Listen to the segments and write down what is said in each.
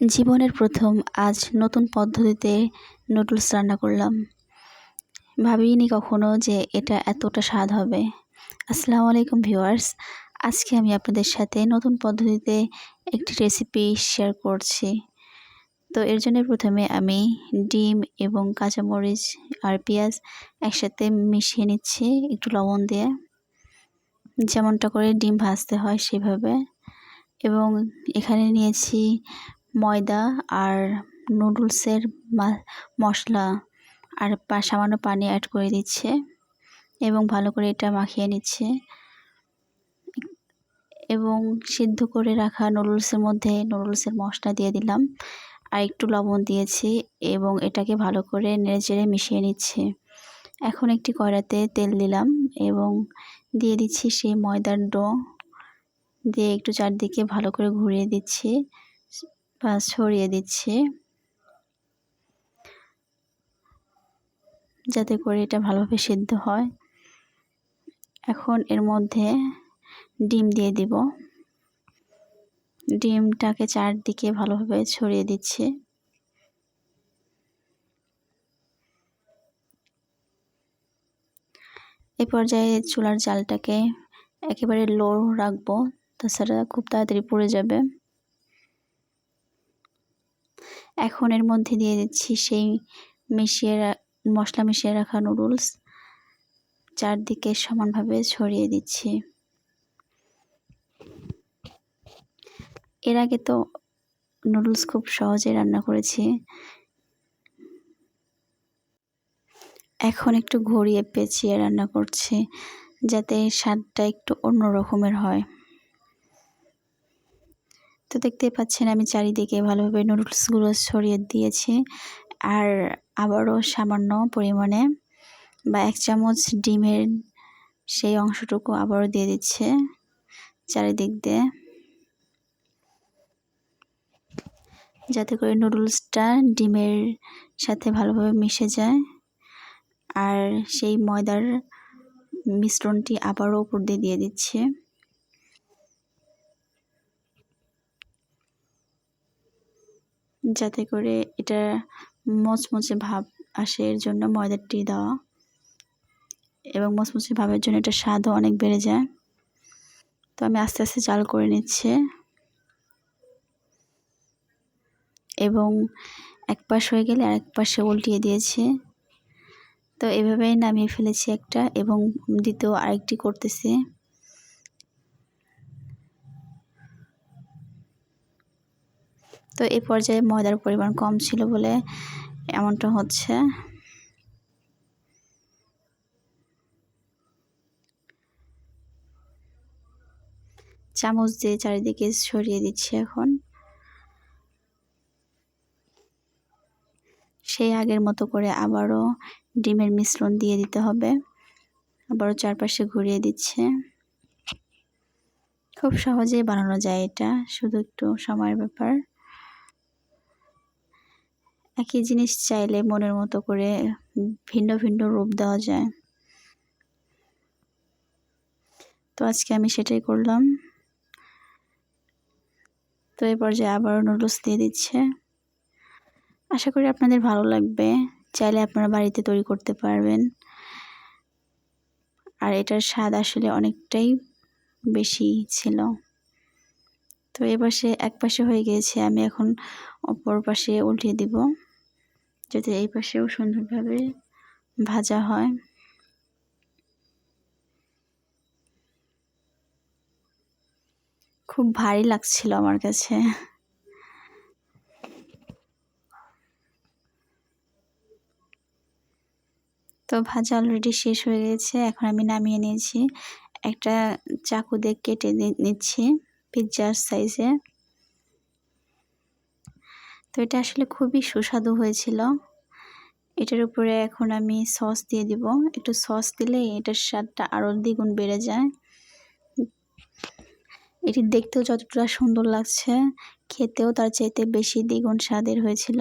জীবনের প্রথম আজ নতুন পদ্ধতিতে নুডলস রান্না করলাম। ভাবিনি কখনো যে এটা এতটা স্বাদ হবে। আসসালামু আলাইকুম ভিউয়ার্স, আজকে আমি আপনাদের সাথে নতুন পদ্ধতিতে একটি রেসিপি শেয়ার করছি। তো এর জন্য প্রথমে আমি ডিম এবং কাঁচামরিচ আর পেঁয়াজ একসাথে মিশিয়ে নিচ্ছি একটু লবণ দিয়ে। যেমনটা করে ডিম ভাজতে হয় সেভাবে। এবং এখানে নিয়েছি ময়দা আর নুডলসের মশলা আর সামান্য পানি অ্যাড করে দিচ্ছে এবং ভালো করে এটা মাখিয়ে নিচ্ছে। এবং সিদ্ধ করে রাখা নুডলসের মধ্যে নুডলসের মশলা দিয়ে দিলাম। আর একটু লবণ দিয়েছি এবং এটাকে ভালো করে নেড়েচেড়ে মিশিয়ে নিচ্ছে। এখন একটি কড়াতে তেল দিলাম এবং দিয়ে দিচ্ছি সেই ময়দার ডো। দিয়ে একটু চারদিকে ভালো করে ঘুরিয়ে দিচ্ছি। বা ছড়িয়ে দিচ্ছি। যাতে করে এটা ভালোভাবে সিদ্ধ হয়। এখন এর মধ্যে ডিম দিয়ে দিব। ডিমটাকে চারদিকে ভালোভাবে ছড়িয়ে দিচ্ছি। এ পর্যায়ে চুলার জালটাকে একেবারে লো রাখব, তাছাড়া খুব তাড়াতাড়ি পড়ে যাবে। এখন এর মধ্যে দিয়ে দিচ্ছি সেই মিশিয়ে মশলা মিশিয়ে রাখা নুডলস। চারদিকে সমানভাবে ছড়িয়ে দিচ্ছি। এর আগে তো নুডলস খুব সহজে রান্না করেছি। এখন একটু ঘুরিয়ে পেঁচিয়ে রান্না করছি, যাতে স্বাদটা একটু অন্য রকমের হয়। তো দেখতে পাচ্ছেন আমি চারিদিকে ভালোভাবে নুডলসগুলো ছড়িয়ে দিয়েছি। আর আবারও সামান্য পরিমাণে বা এক চামচ ডিমের সেই অংশটুকু আবারও দিয়ে দিচ্ছে চারিদিক দিয়ে। যাতে করে নুডলসটা ডিমের সাথে ভালোভাবে মিশে যায়। আর সেই ময়দার মিশ্রণটি আবারও উপর দিয়ে দিয়ে দিচ্ছে। যাতে করে এটা মচমচে ভাব আসে, এর জন্য ময়দাটি দেওয়া। এবং মচমচে ভাবের জন্য এটা স্বাদও অনেক বেড়ে যায়। তো আমি আস্তে আস্তে চাল করে নিচ্ছে। এবং এক পাশ হয়ে গেলে আরেক পাশে উল্টিয়ে দিয়েছে। তো এভাবেই নামিয়ে ফেলেছি একটা এবং দ্বিতীয় আরেকটি করতেছি। তো এই পর্যায়ে ময়দার পরিমাণ কম ছিল বলে এমনটা হচ্ছে। চামচ দিয়ে চারিদিকে ছড়িয়ে দিচ্ছি এখন। সেই আগের মতো করে আবারও ডিমের মিশ্রণ দিয়ে দিতে হবে। আবারও চারপাশে ঘুরিয়ে দিচ্ছে। খুব সহজেই বানানো যায় এটা, শুধু একটু সময়ের ব্যাপার। একই জিনিস চাইলে মনের মতো করে ভিন্ন ভিন্ন রূপ দেওয়া যায়। তো আজকে আমি সেটাই করলাম। তো এই পর্যায়ে আবারও নুডলস দিয়ে দিচ্ছে। আশা করি আপনাদের ভালো লাগবে। চাইলে আপনারা বাড়িতে তৈরি করতে পারবেন। আর এটার স্বাদ আসলে অনেকটাই বেশি ছিল। তো এ পাশে, এক পাশে হয়ে গিয়েছে। আমি এখন অপর পাশে উল্টিয়ে দিব। যাতে এই পাশেও সুন্দরভাবে ভাজা হয়। খুব ভারী লাগছিল আমার কাছে। তো ভাজা অলরেডি শেষ হয়ে গেছে। এখন আমি নামিয়ে নিয়েছি। একটা চাকু দিয়ে কেটে নিচ্ছি পিৎজার সাইজে তো এটা আসলে খুবই সুস্বাদু হয়েছিল। এটার উপরে এখন আমি সস দিয়ে দিব। একটু সস দিলে এটার স্বাদটা আরও দ্বিগুণ বেড়ে যায়। এটি দেখতেও যতটা সুন্দর লাগছে, খেতেও তার চাইতে বেশি দ্বিগুণ স্বাদের হয়েছিল।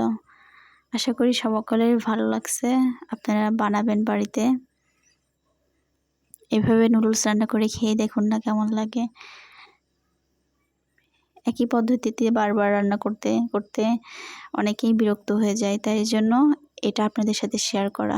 আশা করি সকলের ভালো লাগছে। আপনারা বানাবেন বাড়িতে। এভাবে নুডলস রান্না করে খেয়ে দেখুন না কেমন লাগে। একই পদ্ধতিতে বারবার রান্না করতে করতে অনেকেই বিরক্ত হয়ে যায়। তাই জন্য এটা আপনাদের সাথে শেয়ার করা।